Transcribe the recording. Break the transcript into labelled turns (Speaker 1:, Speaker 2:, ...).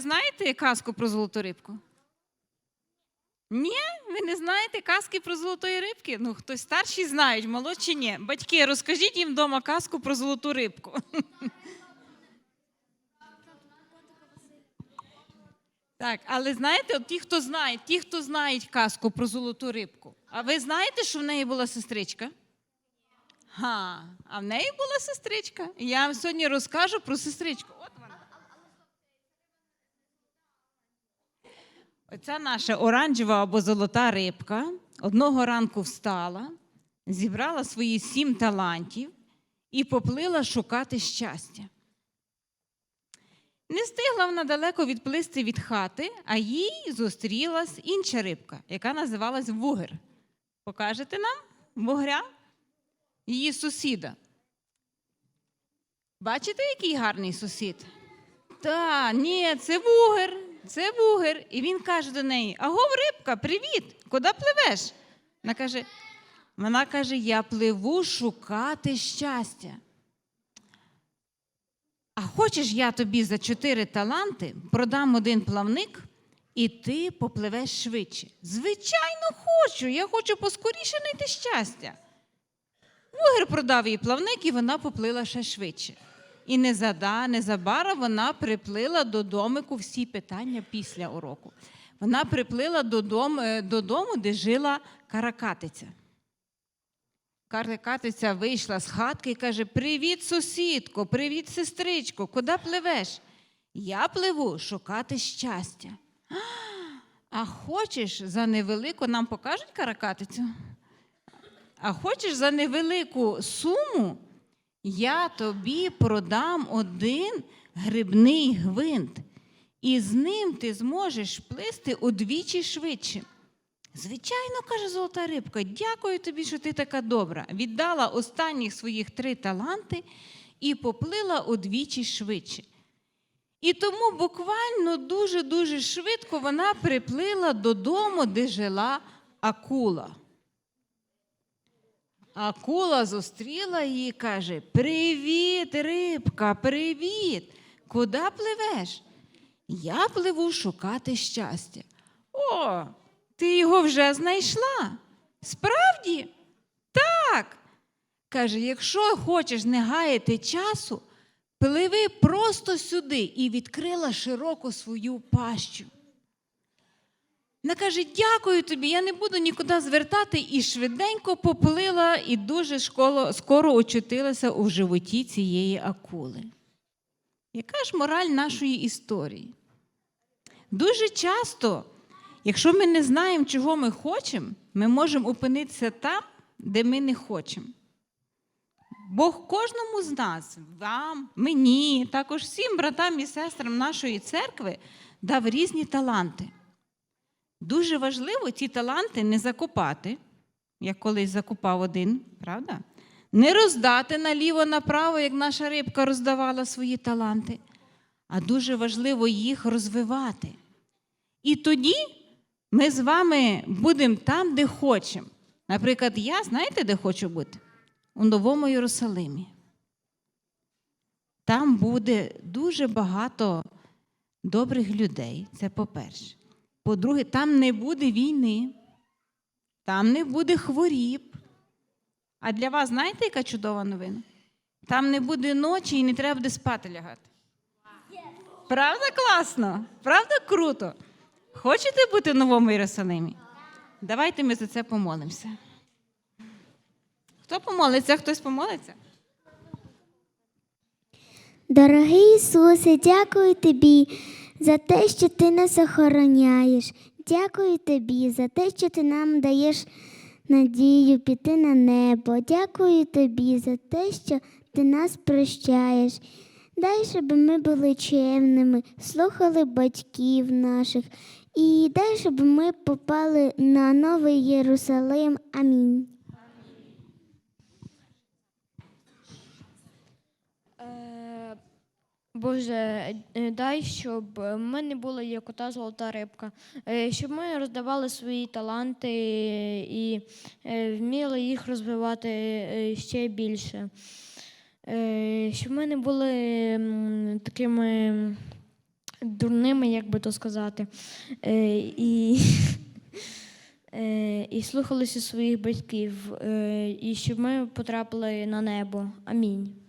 Speaker 1: ви знаєте казку про золоту рибку? Ні, ви не знаєте казки про золотої рибки? Ну, хтось старші знають, молодші ні. Батьки, розкажіть їм вдома казку про золоту рибку. Так, але знаєте, ті, хто знає, ті, хто знають казку про золоту рибку. А ви знаєте, що в неї була сестричка? Га, а в неї була сестричка. Я вам сьогодні розкажу про сестричку. От вона. Оця наша оранжева або золота рибка одного ранку встала, зібрала свої сім талантів і поплила шукати щастя. Не встигла вона далеко відплисти від хати, а їй зустрілась інша рибка, яка називалась Вугер. Покажете нам вугря? Її сусіда. Бачите, який гарний сусід? Та, ні, це вугер, це вугер. І він каже до неї: Агов, рибка, привіт! Куди пливеш? Вона каже, вона каже: Я пливу шукати щастя. А хочеш, я тобі за чотири таланти продам один плавник, і ти попливеш швидше. Звичайно, хочу. Я хочу поскоріше знайти щастя. Вугер продав їй плавник, і вона поплила ще швидше. І незада, незабаром вона приплила до домику всі питання після уроку. Вона приплила додому, е, додому, де жила каракатиця. Каракатиця вийшла з хатки і каже: Привіт, сусідко, привіт, сестричко, куди пливеш? Я пливу шукати щастя. «А, А хочеш за невелику, нам покажуть каракатицю? А хочеш за невелику суму, я тобі продам один грибний гвинт, і з ним ти зможеш плисти удвічі швидше. Звичайно, каже золота рибка, дякую тобі, що ти така добра. Віддала останніх своїх три таланти і поплила удвічі швидше. І тому буквально дуже-дуже швидко вона приплила додому, де жила акула. Акула зустріла її і каже: Привіт, рибка, привіт! Куди пливеш? Я пливу шукати щастя. О, ти його вже знайшла? Справді? Так. Каже, якщо хочеш не гаяти часу, пливи просто сюди і відкрила широко свою пащу. Вона каже: дякую тобі, я не буду нікуди звертати, і швиденько поплила, і дуже школо, скоро очутилася у животі цієї акули. Яка ж мораль нашої історії? Дуже часто, якщо ми не знаємо, чого ми хочемо, ми можемо опинитися там, де ми не хочемо. Бог кожному з нас, вам, мені, також всім братам і сестрам нашої церкви дав різні таланти. Дуже важливо ці таланти не закопати, як колись закопав один, правда? Не роздати наліво-направо, як наша рибка роздавала свої таланти, а дуже важливо їх розвивати. І тоді ми з вами будемо там, де хочемо. Наприклад, я знаєте, де хочу бути? У Новому Єрусалимі. Там буде дуже багато добрих людей. Це по-перше. По-друге, там не буде війни, там не буде хворіб. А для вас знаєте, яка чудова новина? Там не буде ночі і не треба буде спати лягати. Правда класно? Правда круто? Хочете бути в Новому Єрусалимі? Давайте ми за це помолимося. Хто помолиться? Хтось помолиться?
Speaker 2: Дорогий Ісусе, дякую тобі за те, що ти нас охороняєш. Дякую тобі за те, що ти нам даєш надію піти на небо. Дякую тобі за те, що ти нас прощаєш. Дай, щоб ми були чемними, слухали батьків наших, і дай, щоб ми попали на новий Єрусалим. Амінь.
Speaker 3: Боже, е, дай, щоб ми не були як ота золота рибка, е, щоб ми роздавали свої таланти і е, вміли їх розвивати ще більше. Щоб ми не були такими дурними, як би то сказати. І, і слухалися своїх батьків, і щоб ми потрапили на небо. Амінь.